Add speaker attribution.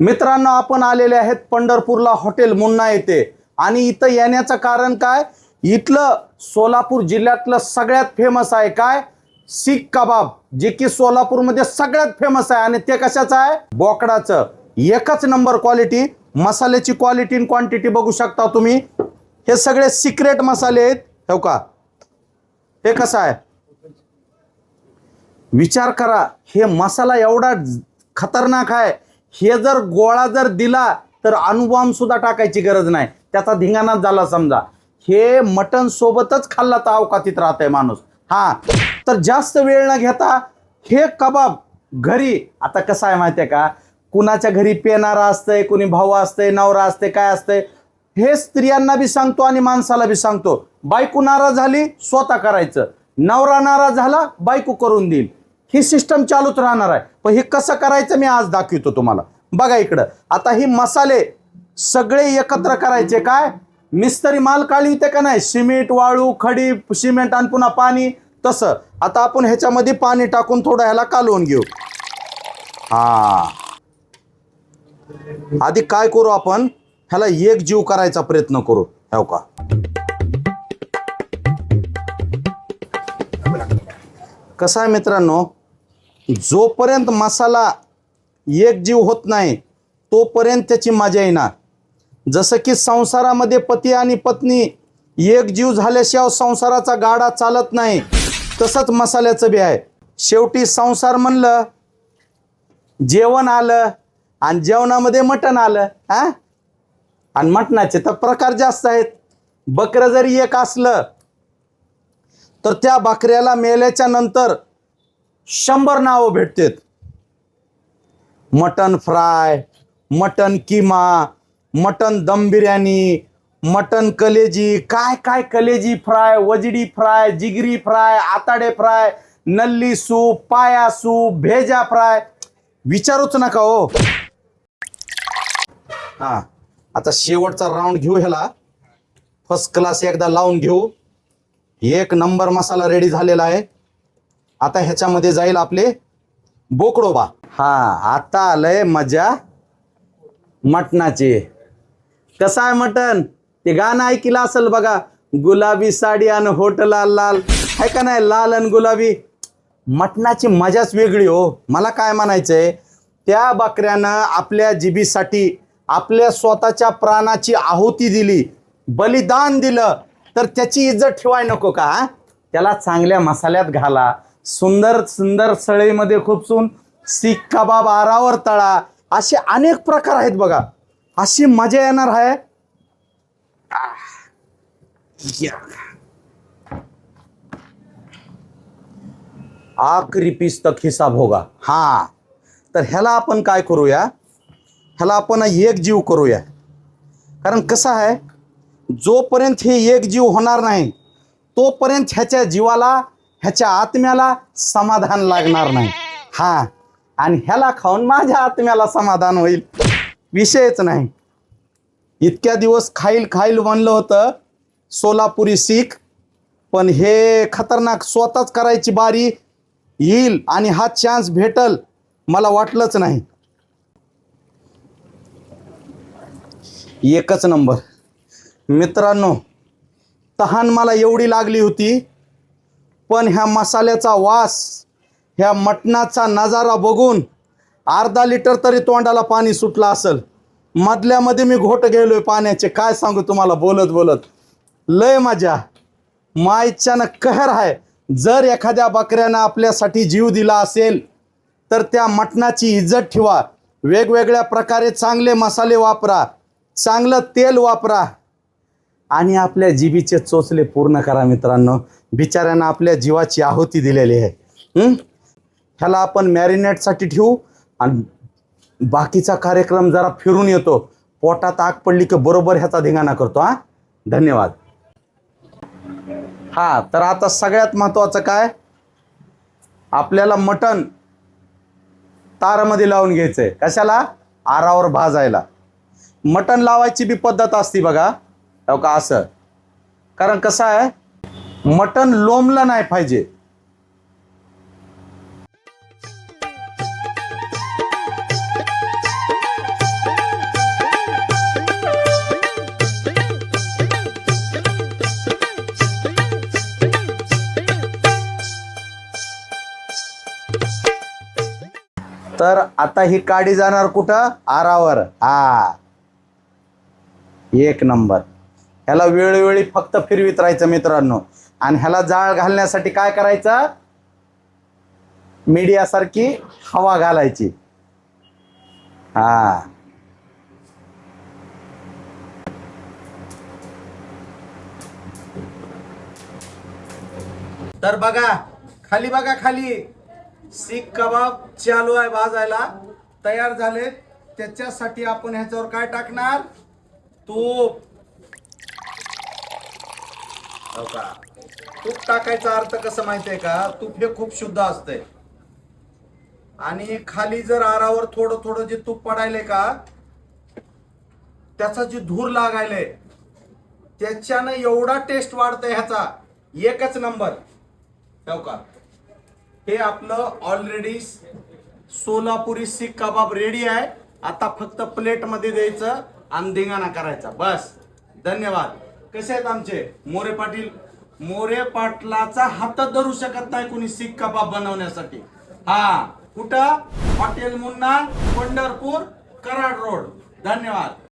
Speaker 1: मित्रांनो आपण आलेले आहेत पंढरपूरला हॉटेल मुन्ना येथे. आणि इथं येण्याचं कारण काय? इथलं सोलापूर जिल्ह्यातलं सगळ्यात फेमस आहे काय? सीख कबाब जे की सोलापूरमध्ये सगळ्यात फेमस आहे. आणि ते कशाचं आहे? बोकडाचं. एकच नंबर क्वालिटी मसाल्याची क्वालिटी आणि क्वांटिटी बघू शकता तुम्ही. हे सगळे सिक्रेट मसाले आहेत. हो का? हे कसं आहे? विचार करा हे मसाला एवढा खतरनाक आहे. हे जर गोळा जर दिला तर अणुबॉम्ब सुद्धा टाकायची गरज नाही. त्याचा धिंगाणाच झाला समजा. हे मटन सोबतच खाल्ला तर अवकातीत राहतंय माणूस. हा. तर जास्त वेळ न घेता हे कबाब घरी आता कसं आहे माहिती आहे का? कुणाच्या घरी पेनारा असतंय कुणी भाऊ असतंय नवरा असते काय असतंय हे स्त्रियांना बी सांगतो आणि माणसाला बी सांगतो. बायको नाराज झाली स्वतः करायचं. नवरा नाराज झाला बायको करून देईल. ही सिस्टम चालूच राहणार आहे. पण हे कसं करायचं मी आज दाखवतो तुम्हाला. बघा इकडं. आता हे मसाले सगळे एकत्र करायचे काय? मिस्त्री माल काळी येते का नाही? सिमेंट वाळू खडी सिमेंट आणि पुन्हा पाणी. तसं. आता आपण ह्याच्यामध्ये पाणी टाकून थोडं ह्याला कालवून घेऊ. हा. आधी काय करू आपण? ह्याला एक जीव करायचा प्रयत्न करू. हो का? कसं आहे मित्रांनो? जोपर्यंत मसाला एक जीव होत नाही तोपर्यंत त्याची मजा येणार. जसं की संसारामध्ये पती आणि पत्नी एक जीव झाल्याशिवाय संसाराचा गाडा चालत नाही तसंच मसाल्याचं बी आहे. शेवटी संसार म्हणलं जेवण आलं आणि जेवणामध्ये मटण आलं हा? आणि मटणाचे तर प्रकार जास्त आहेत. बकरं जरी एक असलं तर त्या बकऱ्याला मेल्याच्या नंतर शंभर नावं भेटतात. Mutton fry mutton keema mutton dum biryani mutton कलेजी काय काय कलेजी फ्राय वजडी फ्राय जिगरी फ्राय आताडे फ्राय नल्ली soup paya soup bheja fry. विचारूच नका हो. हा आता शेवटचा राऊंड घेऊ ह्याला. फर्स्ट क्लास एकदा लावून घेऊ. एक नंबर मसाला रेडी झालेला आहे. आता ह्याच्यामध्ये जाईल आपले बोकडोबा. हा आता आलंय मजा मटणाची. कसं आहे मटण? ते गाणं ऐकलं असेल बघा गुलाबी साडी आणि होट लाल लाल. आहे का नाही? लाल आणि गुलाबी. मटणाची मजाच वेगळी हो. मला काय म्हणायचंय त्या बकऱ्यानं आपल्या जिबीसाठी आपल्या स्वतःच्या प्राणाची आहुती दिली बलिदान दिलं तर त्याची इज्जत ठेवाय नको का त्याला चांगल्या मसाल्यात घाला. सुंदर सुंदर सळईमध्ये खुपसून सीख कबाब आरावर तळा असे अनेक प्रकार आहेत बघा. अशी मजा येणार आहे. या. आखरी पीस तक हिसाब होगा हा. तर ह्याला आपण काय करूया? ह्याला आपण एक जीव करूया. कारण कसं आहे? जोपर्यंत हे एक जीव होणार नाही तोपर्यंत ह्याच्या जीवाला ह्याच्या आत्म्याला समाधान लागणार नाही. हा. आणि ह्याला खाऊन माझ्या आत्म्याला समाधान होईल. विषयच नाही. इतक्या दिवस खाईल खाईल म्हणलं होतं सोलापुरी सीख पण हे खतरनाक स्वतःच करायची बारी येईल आणि हा चान्स भेटल मला वाटलंच नाही. एकच नंबर. मित्रांनो तहान मला एवढी लागली होती पण ह्या मसाल्याचा वास ह्या मटणाचा नजारा बघून अर्धा लिटर तरी तोंडाला पाणी सुटलं असेल. मधल्यामध्ये मी घोट गेलो आहे पाण्याचे. काय सांगू तुम्हाला? बोलत बोलत. लय मजा. मायच्यानं कहर आहे. जर एखाद्या बकऱ्यानं आपल्यासाठी जीव दिला असेल तर त्या मटणाची इज्जत ठेवा. वेगवेगळ्या प्रकारे चांगले मसाले वापरा. चांगलं तेल वापरा. आणि आपल्या जीबीचे चोचले पूर्ण करा मित्रांनो. बिचाऱ्यांना आपल्या जीवाची आहुती दिलेली आहे. ह्याला आपण मॅरिनेटसाठी ठेवू आणि बाकीचा कार्यक्रम जरा फिरून येतो. पोटात आग पडली की बरोबर ह्याचा धिंगाणा करतो हा? धन्यवाद. हा तर आता सगळ्यात महत्त्वाचं काय? आपल्याला मटण तारामध्ये लावून घ्यायचंय. कशाला? आरावर भाजायला. मटण लावायची बी पद्धत असती बघा. का असं? कारण कसं आहे मटन लोंबलं नाही पाहिजे. तर आता ही काडी जाणार कुठं? आरावर. हा. एक नंबर. ह्याला वेळोवेळी फक्त फिरवीत राहायचं मित्रांनो. आणि ह्याला जाळ घालण्यासाठी काय करायचं? मीडियासारखी हवा घालायची. हा. तर बघा खाली बघा खाली. सीख कबाब चालू आहे भाजायला. तयार झाले त्याच्यासाठी आपण ह्याच्यावर काय टाकणार? तूप. हो का? तूप टाकायचा अर्थ कसं माहितीये का? तूप हे खूप शुद्ध असतंय. आणि खाली जर आरावर थोडं थोडं जे तूप पडायले का त्याचा जे धूर लागायले त्याच्यानं एवढा टेस्ट वाढतंय ह्याचा. एकच नंबर ठेव हो का? हे आपलं ऑलरेडी सोलापुरी सीख कबाब रेडी आहे. आता फक्त प्लेटमध्ये द्यायचं आणि धिंगाणा करायचा. बस. धन्यवाद. कसे आहेत आमचे? मोरे पाटील मोरे पाटलाचा हात धरू शकत नाही कुणी सीख कबाब बनवण्यासाठी. हा कुठं? Hotel Munna Pandharpur Karad road. धन्यवाद.